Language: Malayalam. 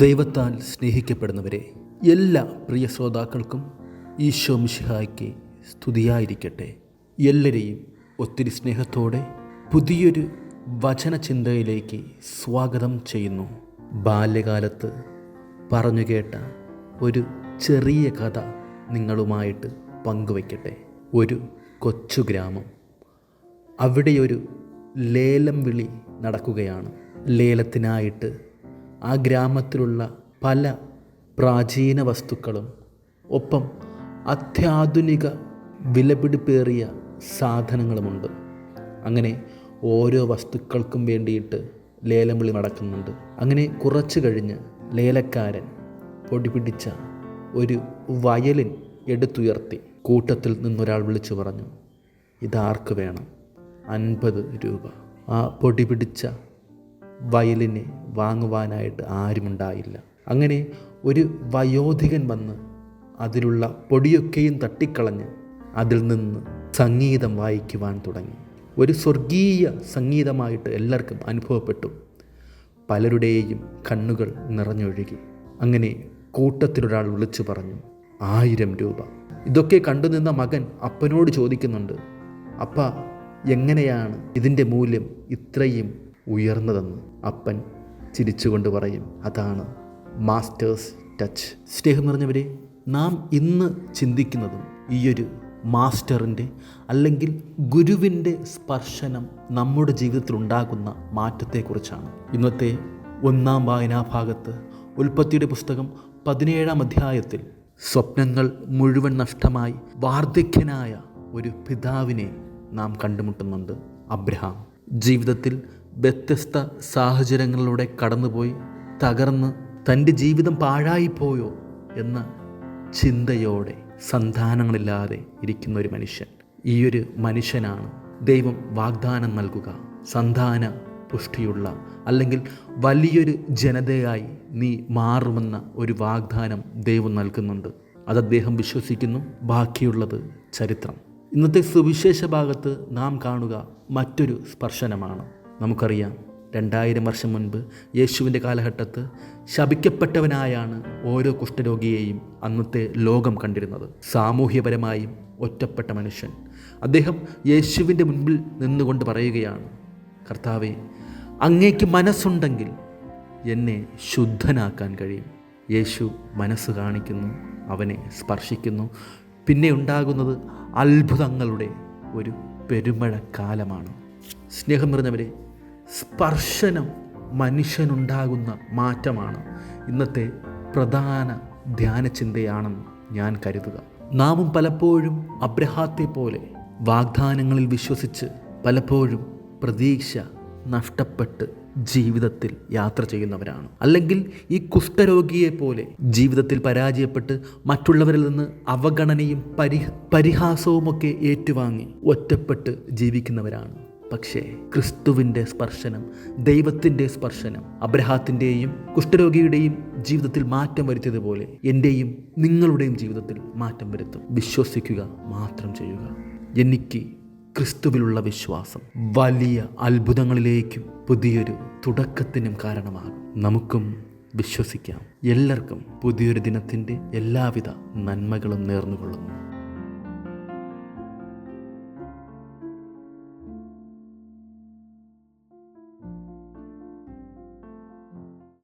ദൈവത്താൽ സ്നേഹിക്കപ്പെടുന്നവരെ എല്ലാ പ്രിയ ശ്രോതാക്കൾക്കും ഈശോ മിഷിഹായ്ക്ക് സ്തുതിയായിരിക്കട്ടെ. എല്ലാവരെയും ഒത്തിരി സ്നേഹത്തോടെ പുതിയൊരു വചനചിന്തയിലേക്ക് സ്വാഗതം ചെയ്യുന്നു. ബാല്യകാലത്ത് പറഞ്ഞു കേട്ട ഒരു ചെറിയ കഥ നിങ്ങളുമായിട്ട് പങ്കുവയ്ക്കട്ടെ ഒരു കൊച്ചു ഗ്രാമം. അവിടെയൊരു ലേലം വിളി നടക്കുകയാണ്. ലേലത്തിനായിട്ട് ആ ഗ്രാമത്തിലുള്ള പല പ്രാചീന വസ്തുക്കളും ഒപ്പം അത്യാധുനിക വിലപിടിപ്പേറിയ സാധനങ്ങളുമുണ്ട്. അങ്ങനെ ഓരോ വസ്തുക്കൾക്കും വേണ്ടിയിട്ട് ലേലം വിളി നടക്കുന്നുണ്ട്. അങ്ങനെ കുറച്ച് കഴിഞ്ഞ് ലേലക്കാരൻ പൊടി പിടിച്ച ഒരു വയലിൻ എടുത്തുയർത്തി കൂട്ടത്തിൽ നിന്നൊരാൾ വിളിച്ചു പറഞ്ഞു ഇതാർക്ക് വേണം? അൻപത് രൂപ. ആ പൊടി പിടിച്ച വയലിനെ വാങ്ങുവാനായിട്ട് ആരുമുണ്ടായില്ല. അങ്ങനെ ഒരു വയോധികൻ വന്ന് അതിലുള്ള പൊടിയൊക്കെയും തട്ടിക്കളഞ്ഞ് അതിൽ നിന്ന് സംഗീതം വായിക്കുവാൻ തുടങ്ങി. ഒരു സ്വർഗീയ സംഗീതമായിട്ട് എല്ലാവർക്കും അനുഭവപ്പെട്ടു. പലരുടെയും കണ്ണുകൾ നിറഞ്ഞൊഴുകി. അങ്ങനെ കൂട്ടത്തിലൊരാൾ വിളിച്ചു പറഞ്ഞു ആയിരം രൂപ. ഇതൊക്കെ കണ്ടുനിന്ന മകൻ അപ്പനോട് ചോദിക്കുന്നുണ്ട് അപ്പ എങ്ങനെയാണ് ഇതിന്റെ മൂല്യം ഇത്രയും ഉയർന്നതെന്ന് അപ്പൻ ചിരിച്ചുകൊണ്ട് പറയും. അതാണ് മാസ്റ്റേഴ്സ് ടച്ച്. സ്നേഹം നിറഞ്ഞവരെ നാം ഇന്ന് ചിന്തിക്കുന്നതും ഈയൊരു മാസ്റ്ററിന്റെ അല്ലെങ്കിൽ ഗുരുവിന്റെ സ്പർശനം നമ്മുടെ ജീവിതത്തിൽ ഉണ്ടാകുന്ന മാറ്റത്തെക്കുറിച്ചാണ്. ഇന്നത്തെ ഒന്നാം വായനാ ഭാഗത്ത് ഉൽപ്പത്തിയുടെ പുസ്തകം പതിനേഴാം അധ്യായത്തിൽ സ്വപ്നങ്ങൾ മുഴുവൻ നഷ്ടമായി വാർദ്ധക്യനായ ഒരു പിതാവിനെ നാം കണ്ടുമുട്ടുന്നുണ്ട് അബ്രഹാം. ജീവിതത്തിൽ വ്യത്യസ്ത സാഹചര്യങ്ങളിലൂടെ കടന്നുപോയി തകർന്ന് തന്റെ ജീവിതം പാഴായിപ്പോയോ എന്ന ചിന്തയോടെ സന്താനങ്ങളില്ലാതെ ഇരിക്കുന്ന ഒരു മനുഷ്യൻ. ഈ ഒരു മനുഷ്യനാണ് ദൈവം വാഗ്ദാനം നൽകുക. സന്താന പുഷ്ടിയുള്ള അല്ലെങ്കിൽ വലിയൊരു ജനതയായി നീ മാറുമെന്ന ഒരു വാഗ്ദാനം ദൈവം നൽകുന്നുണ്ട്. അത് അദ്ദേഹം വിശ്വസിക്കുന്നു. ബാക്കിയുള്ളത് ചരിത്രം. ഇന്നത്തെ സുവിശേഷ ഭാഗത്ത് നാം കാണുക മറ്റൊരു സ്പർശനമാണ്. നമുക്കറിയാം രണ്ടായിരം വർഷം മുൻപ് യേശുവിന്റെ കാലഘട്ടത്ത് ശപിക്കപ്പെട്ടവനായാണ് ഓരോ കുഷ്ഠരോഗിയെയും അന്നത്തെ ലോകം കണ്ടിരുന്നത്. സാമൂഹ്യപരമായും ഒറ്റപ്പെട്ട മനുഷ്യൻ. അദ്ദേഹം യേശുവിന്റെ മുൻപിൽ നിന്നുകൊണ്ട് പറയുകയാണ് കർത്താവെ അങ്ങേക്ക് മനസ്സുണ്ടെങ്കിൽ എന്നെ ശുദ്ധനാക്കാൻ കഴിയും. യേശു മനസ്സ് കാണിക്കുന്നു അവനെ സ്പർശിക്കുന്നു. പിന്നെ ഉണ്ടാകുന്നത് അത്ഭുതങ്ങളുടെ ഒരു പെരുമഴക്കാലമാണ്. സ്നേഹം നിറഞ്ഞവരെ സ്പർശനം മനുഷ്യനുണ്ടാകുന്ന മാറ്റമാണ് ഇന്നത്തെ പ്രധാന ധ്യാനചിന്തയാണെന്ന് ഞാൻ കരുതുക. നാമും പലപ്പോഴും അബ്രഹാത്തെ പോലെ വാഗ്ദാനങ്ങളിൽ വിശ്വസിച്ച് പലപ്പോഴും പ്രതീക്ഷ നഷ്ടപ്പെട്ട് ജീവിതത്തിൽ യാത്ര ചെയ്യുന്നവരാണ്. അല്ലെങ്കിൽ ഈ കുഷ്ഠരോഗിയെ പോലെ ജീവിതത്തിൽ പരാജയപ്പെട്ട് മറ്റുള്ളവരിൽ നിന്ന് അവഗണനയും പരിഹ പരിഹാസവുമൊക്കെ ഏറ്റുവാങ്ങി ഒറ്റപ്പെട്ട് ജീവിക്കുന്നവരാണ്. പക്ഷേ ക്രിസ്തുവിന്റെ സ്പർശനം ദൈവത്തിന്റെ സ്പർശനം അബ്രഹാത്തിന്റെയും കുഷ്ഠരോഗിയുടെയും ജീവിതത്തിൽ മാറ്റം വരുത്തിയതുപോലെ എന്റെയും നിങ്ങളുടെയും ജീവിതത്തിൽ മാറ്റം വരുത്തും. വിശ്വസിക്കുക മാത്രം ചെയ്യുക. എനിക്ക് ക്രിസ്തുവിലുള്ള വിശ്വാസം വലിയ അത്ഭുതങ്ങളിലേക്കും പുതിയൊരു തുടക്കത്തിനും കാരണമാകും. നമുക്കും വിശ്വസിക്കാം. എല്ലാവർക്കും പുതിയൊരു ദിനത്തിന്റെ എല്ലാവിധ നന്മകളും നേർന്നുകൊള്ളുന്നു.